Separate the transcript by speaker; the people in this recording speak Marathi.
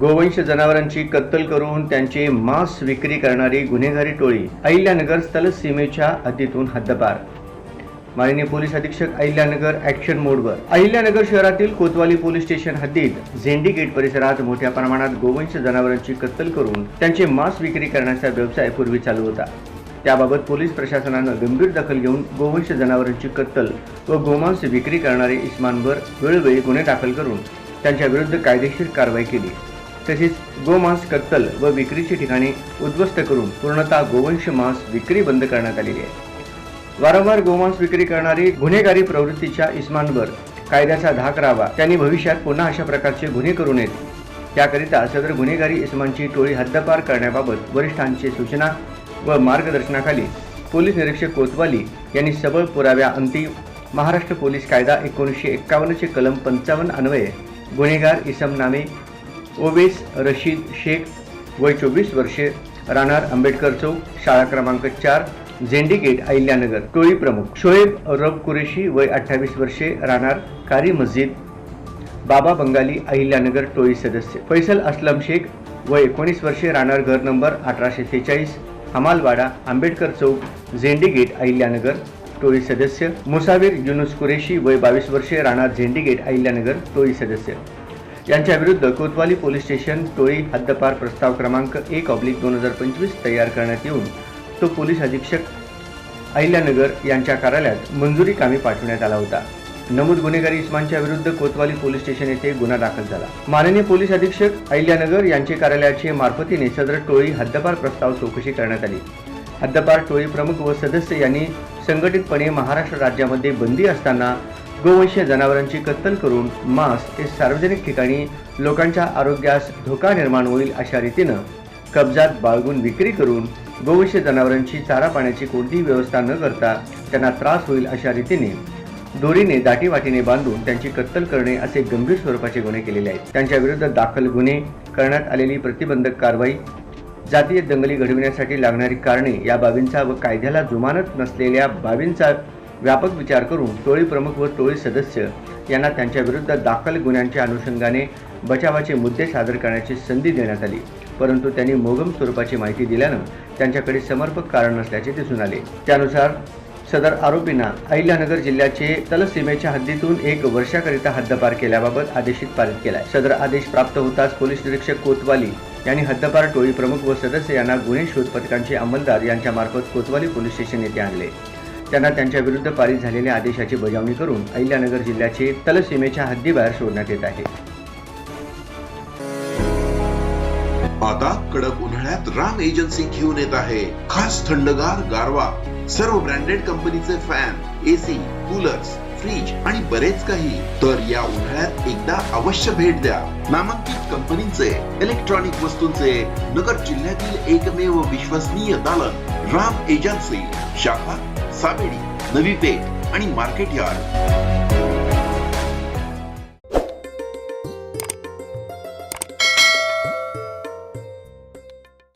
Speaker 1: गोवंश जनावरांची कत्तल करून त्यांचे मांस विक्री करणारी गुन्हेगारी टोळी अहिल्यानगर स्थल सीमेच्या हद्दीतून हद्दपार. माननीय पोलीस अधीक्षक अहिल्यानगर ऍक्शन मोडवर अहिल्यानगर शहरातील कोतवाली पोलीस स्टेशन हद्दीत झेंडी गेट परिसरात मोठ्या प्रमाणात गोवंश जनावरांची कत्तल करून त्यांचे मांस विक्री करण्याचा व्यवसाय पूर्वी चालू होता. त्याबाबत पोलीस प्रशासनानं गंभीर दखल घेऊन गोवंश जनावरांची कत्तल व गोमांस विक्री करणारे इस्मानवर वेळोवेळी गुन्हे दाखल करून त्यांच्या विरुद्ध कायदेशीर कारवाई केली. तसेच गोमांस कत्तल व विक्रीची ठिकाणे उद्ध्वस्त करून पूर्णतः गोवंश मांस विक्री बंद करण्यात आलेली आहे. वारंवार गोमांस विक्री करणारी गुन्हेगारी प्रवृत्तीच्या इस्मांवर कायद्याचा धाक राहावा त्यांनी भविष्यात पुन्हा अशा प्रकारचे गुन्हे करू नयेत. त्याकरिता सदर गुन्हेगारी इस्मांची टोळी हद्दपार करण्याबाबत वरिष्ठांची सूचना व मार्गदर्शनाखाली पोलीस निरीक्षक कोतवाली यांनी सबळ पुराव्या अंती महाराष्ट्र पोलीस कायदा एकोणीसशे एक्कावन्नचे कलम पंचावन्न अन्वये गुन्हेगार इसम नामे ओवेस रशीद शेख वय चोवीस वर्षे राहणार आंबेडकर चौक शाळा क्रमांक चार झेंडी गेट अहिल्यानगर. टोळी प्रमुख. शोएब रब कुरेशी वय अठ्ठावीस वर्षे राहणार कारी मस्जिद बाबा बंगाली अहिल्यानगर टोळी सदस्य. फैसल असलम शेख वय एकोणीस वर्षे राहणार घर नंबर अठराशे सेहेचाळीस हमालवाडा आंबेडकर चौक झेंडी गेट अहिल्यानगर टोळी सदस्य. मुसावीर युनुस कुरेशी वय बावीस वर्षे राहणार झेंडी गेट अहिल्यानगर टोळी सदस्य. यांच्याविरुद्ध कोतवाली पोलीस स्टेशन टोळी हद्दपार प्रस्ताव क्रमांक एक ऑब्लिक दोन हजार पंचवीस तयार करण्यात येऊन तो पोलीस अधीक्षक अहिल्यानगर यांच्या कार्यालयात मंजुरी कामी पाठवण्यात आला होता. नमूद गुन्हेगारी इस्मानच्या विरुद्ध कोतवाली पोलीस स्टेशन येथे गुन्हा दाखल झाला. माननीय पोलीस अधीक्षक अहिल्यानगर यांचे कार्यालयाचे मार्फतीने सदर टोळी हद्दपार प्रस्ताव चौकशी करण्यात आली. हद्दपार टोळी प्रमुख व सदस्य यांनी संघटितपणे महाराष्ट्र राज्यामध्ये बंदी असताना गोवंशीय जनावरांची कत्तल करून मांस हे सार्वजनिक ठिकाणी लोकांच्या आरोग्यास धोका निर्माण होईल अशा रीतीनं कब्जात बाळगून विक्री करून गोवंशीय जनावरांची चारा पाण्याची कोणतीही व्यवस्था न करता त्यांना त्रास होईल अशा रीतीने दोरीने दाटीवाटीने बांधून त्यांची कत्तल करणे असे गंभीर स्वरूपाचे गुन्हे केलेले आहेत. त्यांच्या विरुद्ध दाखल गुन्हे करण्यात आलेली प्रतिबंधक कारवाई जातीय दंगली घडविण्यासाठी लागणारी कारणे या बाबींचा व कायद्याला जुमानत नसलेल्या बाबींचा व्यापक विचार करून टोळी प्रमुख व टोळी सदस्य यांना त्यांच्या विरुद्ध दाखल गुन्ह्यांच्या अनुषंगाने बचावाचे मुद्दे सादर करण्याची संधी देण्यात आली. परंतु त्यांनी मोगम स्वरूपाची माहिती दिल्यानं त्यांच्याकडे समर्पक कारण नसल्याचे दिसून आले. त्यानुसार सदर आरोपींना अहिल्यानगर जिल्ह्याचे तलसीमेच्या हद्दीतून एक वर्षाकरिता हद्दपार केल्याबाबत आदेशित पारित केलाय. सदर आदेश प्राप्त होताच पोलीस निरीक्षक कोतवाली यांनी हद्दपार टोळी प्रमुख व सदस्य यांना गुन्हे शोध पथकांचे अंमलदार यांच्यामार्फत कोतवाली पोलीस स्टेशन येथे आणले. त्यांना त्यांच्या विरुद्ध पारित झालेल्या आदेशाची बजावणी करून अहिल्यानगर जिल्ह्याचे तलसीमेच्या हद्दीबाहेर सोडण्यात येत आहे.
Speaker 2: आता कडक उन्हाळ्यात राम एजन्सी घेऊन येत आहे. खास थंडगार गारवा. सर्व ब्रँडेड कंपनीचे फॅन एसी कूलर्स फ्रीज आणि बरेच काही. तर या उन्हाळ्यात एकदा अवश्य भेट द्या. नामांकित कंपनीचे इलेक्ट्रॉनिक वस्तूंचे नगर जिल्ह्यातील एकमेव विश्वसनीय दालन राम एजन्सी शाखा सावेडी नवी पेठ आणि मार्केट यार्ड.